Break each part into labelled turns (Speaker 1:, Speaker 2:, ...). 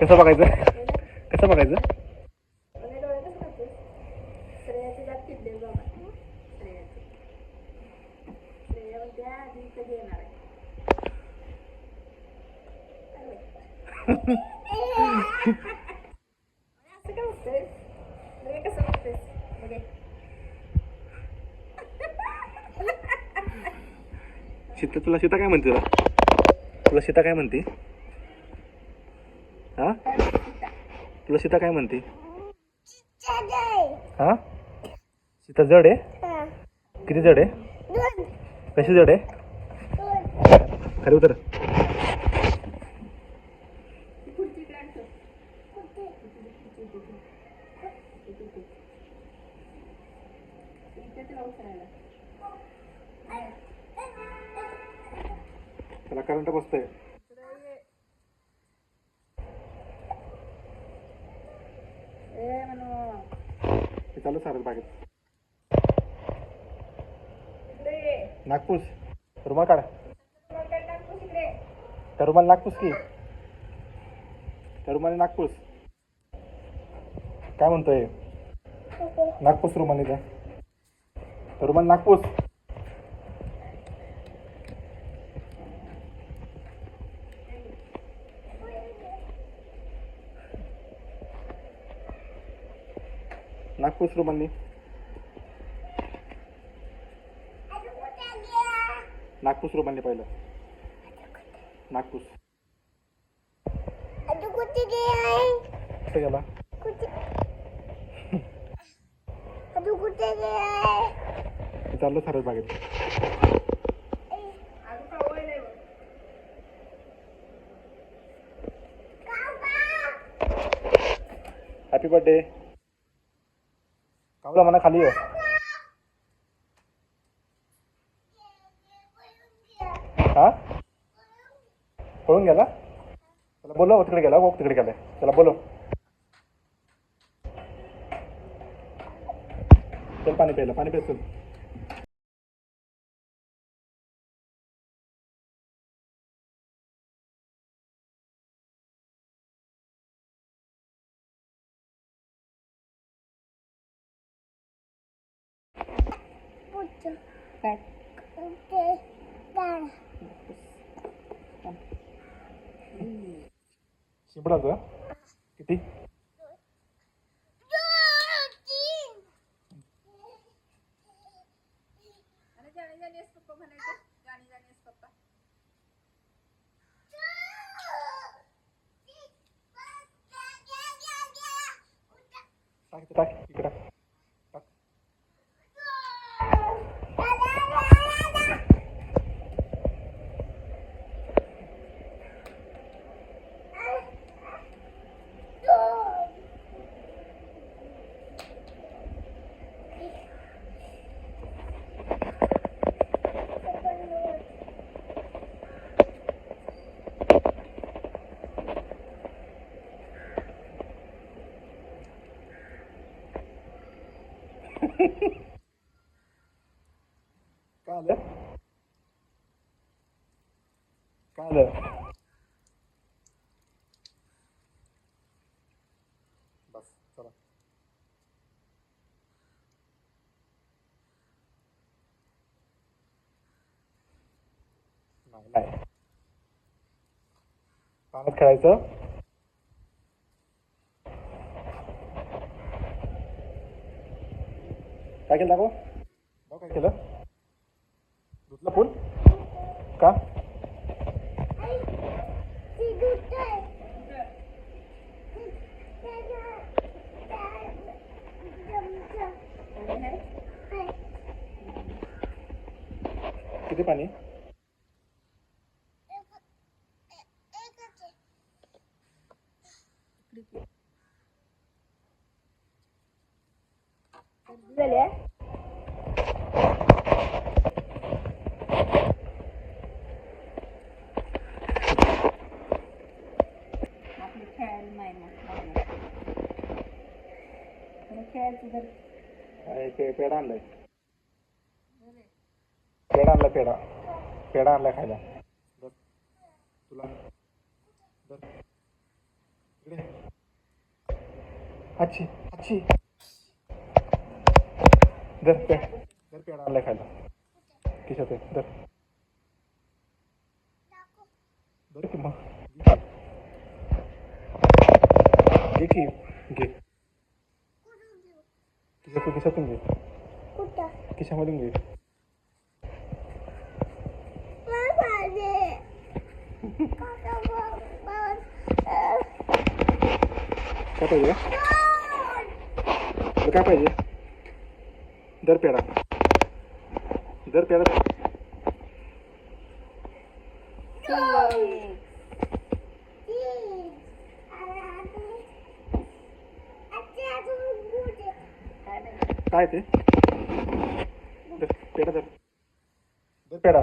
Speaker 1: कसं बघायचं? कसं बघायचं?
Speaker 2: मला
Speaker 1: सीता तुला सीता काय म्हणते? तुला तुला सीता काय म्हणते हा तुला सीता काय म्हणते? हा? सीता जड आहे? किती जड आहे? कशी जड आहे? खरे उतर. त्याला करंट बसतोय
Speaker 2: ए म्हणू
Speaker 1: ते चालू सारं बागेत नागपूस. रुमाल काढ. त्या रुमाल नागपूस की? त्या रुमाली नागपूस. काय म्हणतोय? नागपूस रुमाली त्या त्या रुमाल नागपूस. नागपूर रुमाली नागपूर रुमाली पहिलं. नागपूर. कुठे गेला? चाललो बागेत. हॅपी बर्थडे कावला म्हणा खाली ये. हा? पळून गेला? त्याला बोलव तिकडे गेला हो तिकडे गेलाय. त्याला बोलव. चल पाणी प्यायला पाणी प्यायचं.
Speaker 2: काय
Speaker 1: शिंपडाचं किती नाही पाण्यात खेळायचं काय केलं दाखव? दाखव काय केलं? धुतलं पूल का? किती पाणी? पे पेढा आणलाय पेढा आणला पेढा पेढा आणलाय खायला धर. तुला धर. इकडे आची आची दर पेड दर पेड आणलाय खायला खिशात आहे दर दर की मग घे की घे खिशातून खिशातून घे
Speaker 2: कुठं
Speaker 1: खिशामधून घे काय पाहिजे तर काय पाहिजे. दर पेडा दर पेडा काय ते? दर पेडा दर. दर पेडा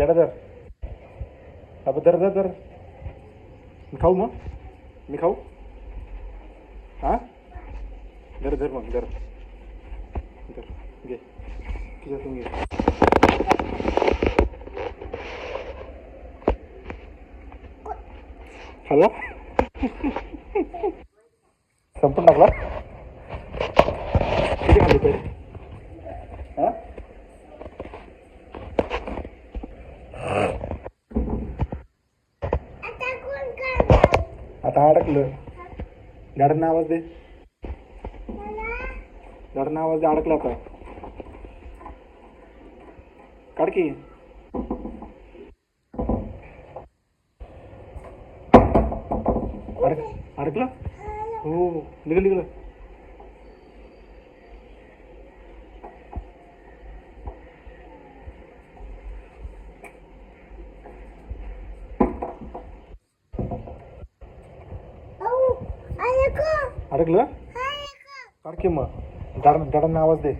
Speaker 1: पेडा दर अब दर दर दर. मी खाऊ मग. मी खाऊ? हा? दर दर मग दर दर घे. खिशातून घे. हॅलो संपून टाकला? किती खाल्ली पहिले हा आता अडकलं गाड्यांना आवाज दे. गाड्यांना आवाज दे अडकला आता काढ की. अडक अडकलं? हो निघलं निघलं अडकलं? काढ की मग. गाड गाड्यांना आवाज दे.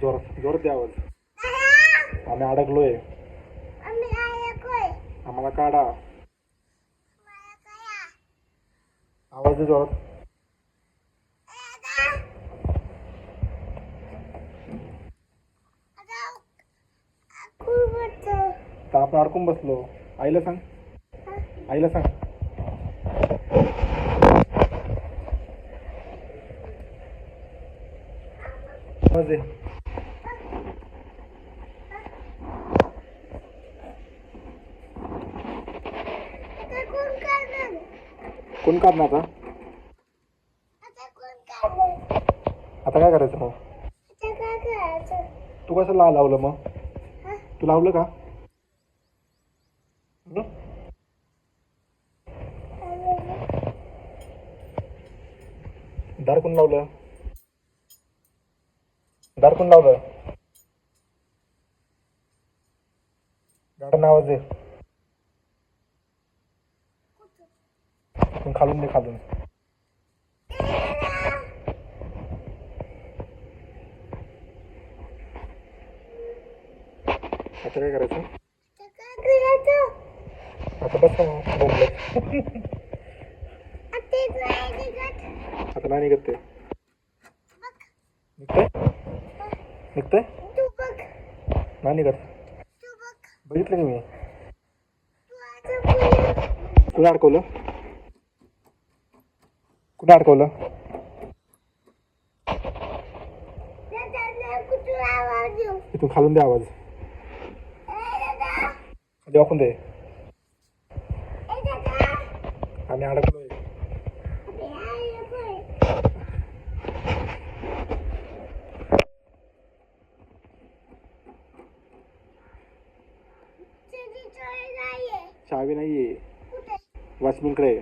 Speaker 1: जोर जोर दे आवाज. आम्ही अडकलोय. आम्हाला काढा. आवाज दे जोरात. तर आपण अडकून बसलो. आईला सांग. आईला सांग आवाज दे कोण काढणार आता? आता काय करायचं मग? तू कसं ला लावलं मग? तू लावलं का? दार कोण लावलं? दार कोण लावलं? गाडन आवाज तू खालून दे खालून. आता काय करायचं? आता बस आता नाही निघत ते. निघतंय? निघतंय? नाही निघत. बघितलं की मी. कुणा अडकवलं? कुणा अडकवलं? इथून खालून दे आवाज. खाली वाकून दे. आम्ही अडकलोय चावी नाहीये. वाचमीकडे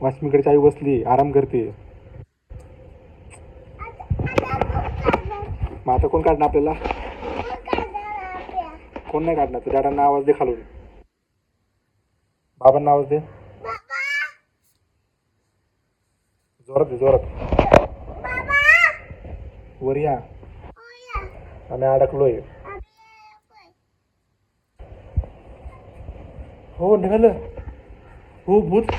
Speaker 1: वाचमीकडे चावी बसली आराम करते. मग आता कोण काढणार आपल्याला? कोण नाही काढणार? तर डॅडांना आवाज दे खालून. बाबांना आवाज दे. जोरात दे जोरात. वर या. आम्ही अडकलोय. हो निघालं हो भूत